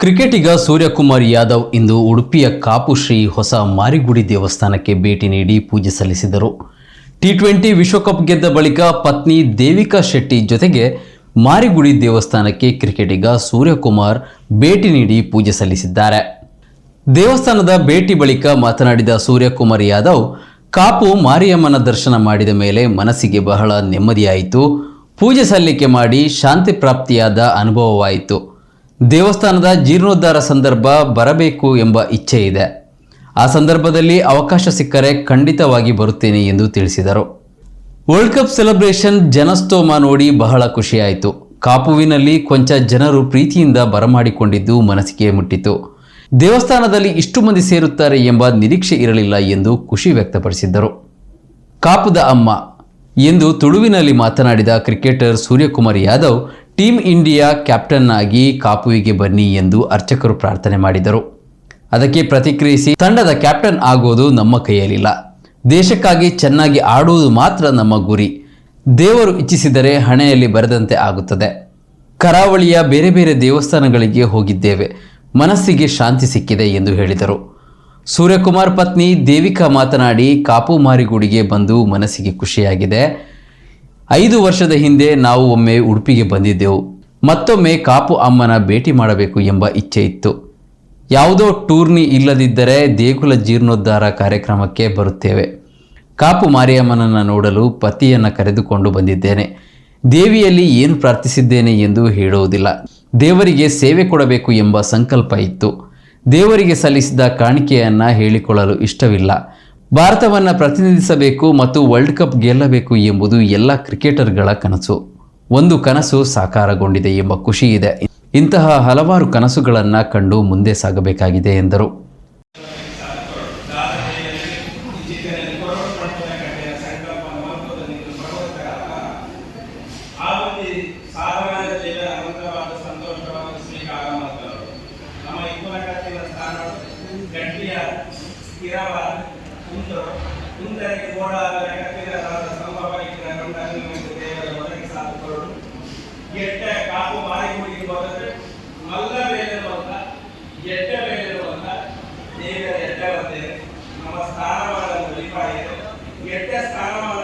ಕ್ರಿಕೆಟಿಗ ಸೂರ್ಯಕುಮಾರ್ ಯಾದವ್ ಇಂದು ಉಡುಪಿಯ ಕಾಪು ಶ್ರೀ ಹೊಸ ಮಾರಿಗುಡಿ ದೇವಸ್ಥಾನಕ್ಕೆ ಭೇಟಿ ನೀಡಿ ಪೂಜೆ ಸಲ್ಲಿಸಿದರು. ಟಿ ಟ್ವೆಂಟಿ ವಿಶ್ವಕಪ್ ಗೆದ್ದ ಬಳಿಕ ಪತ್ನಿ ದೇವಿಕಾ ಶೆಟ್ಟಿ ಜೊತೆಗೆ ಮಾರಿಗುಡಿ ದೇವಸ್ಥಾನಕ್ಕೆ ಕ್ರಿಕೆಟಿಗ ಸೂರ್ಯಕುಮಾರ್ ಭೇಟಿ ನೀಡಿ ಪೂಜೆ ಸಲ್ಲಿಸಿದ್ದಾರೆ. ದೇವಸ್ಥಾನದ ಭೇಟಿ ಬಳಿಕ ಮಾತನಾಡಿದ ಸೂರ್ಯಕುಮಾರ್ ಯಾದವ್, ಕಾಪು ಮಾರಿಯಮ್ಮನ ದರ್ಶನ ಮಾಡಿದ ಮೇಲೆ ಮನಸ್ಸಿಗೆ ಬಹಳ ನೆಮ್ಮದಿಯಾಯಿತು. ಪೂಜೆ ಸಲ್ಲಿಕೆ ಮಾಡಿ ಶಾಂತಿ ಪ್ರಾಪ್ತಿಯಾದ ಅನುಭವವಾಯಿತು. ದೇವಸ್ಥಾನದ ಜೀರ್ಣೋದ್ಧಾರ ಸಂದರ್ಭ ಬರಬೇಕು ಎಂಬ ಇಚ್ಛೆ ಇದೆ. ಆ ಸಂದರ್ಭದಲ್ಲಿ ಅವಕಾಶ ಸಿಕ್ಕರೆ ಖಂಡಿತವಾಗಿ ಬರುತ್ತೇನೆ ಎಂದು ತಿಳಿಸಿದರು. ವರ್ಲ್ಡ್ ಕಪ್ ಸೆಲೆಬ್ರೇಷನ್ ಜನಸ್ತೋಮ ನೋಡಿ ಬಹಳ ಖುಷಿಯಾಯಿತು. ಕಾಪುವಿನಲ್ಲಿ ಕೊಂಚ ಜನರು ಪ್ರೀತಿಯಿಂದ ಬರಮಾಡಿಕೊಂಡಿದ್ದು ಮನಸ್ಸಿಗೆ ಮುಟ್ಟಿತು. ದೇವಸ್ಥಾನದಲ್ಲಿ ಇಷ್ಟು ಮಂದಿ ಸೇರುತ್ತಾರೆ ಎಂಬ ನಿರೀಕ್ಷೆ ಇರಲಿಲ್ಲ ಎಂದು ಖುಷಿ ವ್ಯಕ್ತಪಡಿಸಿದ್ದರು. ಕಾಪುದ ಅಮ್ಮ. ಎಂದು ತುಳುವಿನಲ್ಲಿ ಮಾತನಾಡಿದ cricketer Suryakumar Yadav team India captain ಆಗಿ ಕಾಪುವಿಗೆ ಬನ್ನಿ ಎಂದು ಅರ್ಚಕರು ಪ್ರಾರ್ಥನೆ ಮಾಡಿದರು. ಅದಕ್ಕೆ ಪ್ರತಿಕ್ರಿಯಿಸಿ, ತಂಡದ ಕ್ಯಾಪ್ಟನ್ ಆಗೋದು ನಮ್ಮ ಕೈಯಲ್ಲಿಲ್ಲ. ದೇಶಕ್ಕಾಗಿ ಚೆನ್ನಾಗಿ ಆಡುವುದು ಮಾತ್ರ ನಮ್ಮ ಗುರಿ. ದೇವರು ಇಚ್ಛಿಸಿದರೆ ಹಣೆಯಲ್ಲಿ ಬರೆದಂತೆ ಆಗುತ್ತದೆ. ಕರಾವಳಿಯ ಬೇರೆ ಬೇರೆ ದೇವಸ್ಥಾನಗಳಿಗೆ ಹೋಗಿದ್ದೇವೆ. ಮನಸ್ಸಿಗೆ ಶಾಂತಿ ಸಿಕ್ಕಿದೆ ಎಂದು ಹೇಳಿದರು. ಸೂರ್ಯಕುಮಾರ್ ಪತ್ನಿ ದೇವಿಕಾ ಮಾತನಾಡಿ, ಕಾಪು ಮಾರಿಗುಡಿಗೆ ಬಂದು ಮನಸ್ಸಿಗೆ ಖುಷಿಯಾಗಿದೆ. ಐದು ವರ್ಷದ ಹಿಂದೆ ನಾವು ಒಮ್ಮೆ ಉಡುಪಿಗೆ ಬಂದಿದ್ದೆವು. ಮತ್ತೊಮ್ಮೆ ಕಾಪು ಅಮ್ಮನ ಭೇಟಿ ಮಾಡಬೇಕು ಎಂಬ ಇಚ್ಛೆ ಇತ್ತು. ಯಾವುದೋ ಟೂರ್ನಿ ಇಲ್ಲದಿದ್ದರೆ ದೇಗುಲ ಜೀರ್ಣೋದ್ಧಾರ ಕಾರ್ಯಕ್ರಮಕ್ಕೆ ಬರುತ್ತೇವೆ. ಕಾಪು ಮಾರಿಯಮ್ಮನನ್ನು ನೋಡಲು ಪತಿಯನ್ನು ಕರೆದುಕೊಂಡು ಬಂದಿದ್ದೇನೆ. ದೇವಿಯಲ್ಲಿ ಏನು ಪ್ರಾರ್ಥಿಸಿದ್ದೇನೆ ಎಂದು ಹೇಳುವುದಿಲ್ಲ. ದೇವರಿಗೆ ಸೇವೆ ಕೊಡಬೇಕು ಎಂಬ ಸಂಕಲ್ಪ ಇತ್ತು. ದೇವರಿಗೆ ಸಲ್ಲಿಸಿದ ಕಾಣಿಕೆಯನ್ನು ಹೇಳಿಕೊಳ್ಳಲು ಇಷ್ಟವಿಲ್ಲ. ಭಾರತವನ್ನು ಪ್ರತಿನಿಧಿಸಬೇಕು ಮತ್ತು ವರ್ಲ್ಡ್ ಕಪ್ ಗೆಲ್ಲಬೇಕು ಎಂಬುದು ಎಲ್ಲ ಕ್ರಿಕೆಟರ್ಗಳ ಕನಸು. ಒಂದು ಕನಸು ಸಾಕಾರಗೊಂಡಿದೆ ಎಂಬ ಖುಷಿ ಇದೆ. ಇಂತಹ ಹಲವಾರು ಕನಸುಗಳನ್ನು ಕಂಡು ಮುಂದೆ ಸಾಗಬೇಕಾಗಿದೆ ಎಂದರು. குந்தரம் குந்தரைக்கு போடாத இடத்துல சமமாக இருக்கிறார்கள் தகுதி தேவை மதுரை சாப்பிடுறோம் எட்ட காப்பு மாலை முடிக்கும் போது நல்ல வேலையில் வந்தா எட்ட வேலையில் வந்தா தேவை எட்ட வந்து நம்ம ஸ்தானமான வெளிப்பாடு எட்ட ஸ்தானமான